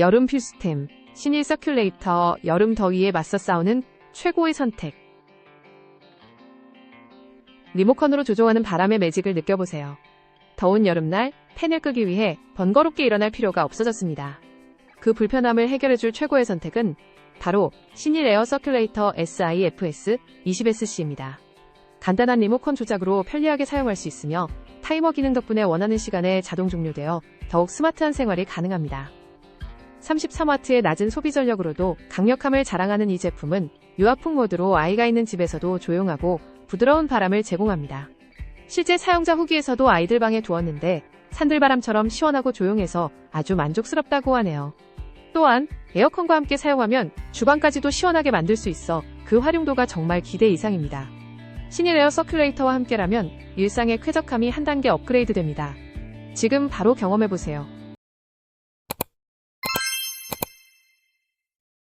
여름 필수템, 신일 서큘레이터, 여름 더위에 맞서 싸우는 최고의 선택. 리모컨으로 조종하는 바람의 매직을 느껴보세요. 더운 여름날 팬을 끄기 위해 번거롭게 일어날 필요가 없어졌습니다. 그 불편함을 해결해줄 최고의 선택은 바로 신일 에어 서큘레이터 SIFS 20SC입니다. 간단한 리모컨 조작으로 편리하게 사용할 수 있으며 타이머 기능 덕분에 원하는 시간에 자동 종료되어 더욱 스마트한 생활이 가능합니다. 33W의 낮은 소비 전력으로도 강력함을 자랑하는 이 제품은 유압풍 모드로 아이가 있는 집에서도 조용하고 부드러운 바람을 제공합니다. 실제 사용자 후기에서도 아이들 방에 두었는데 산들바람처럼 시원하고 조용해서 아주 만족스럽다고 하네요. 또한 에어컨과 함께 사용하면 주방까지도 시원하게 만들 수 있어 그 활용도가 정말 기대 이상입니다. 신일 에어 서큘레이터와 함께라면 일상의 쾌적함이 한 단계 업그레이드 됩니다. 지금 바로 경험해보세요.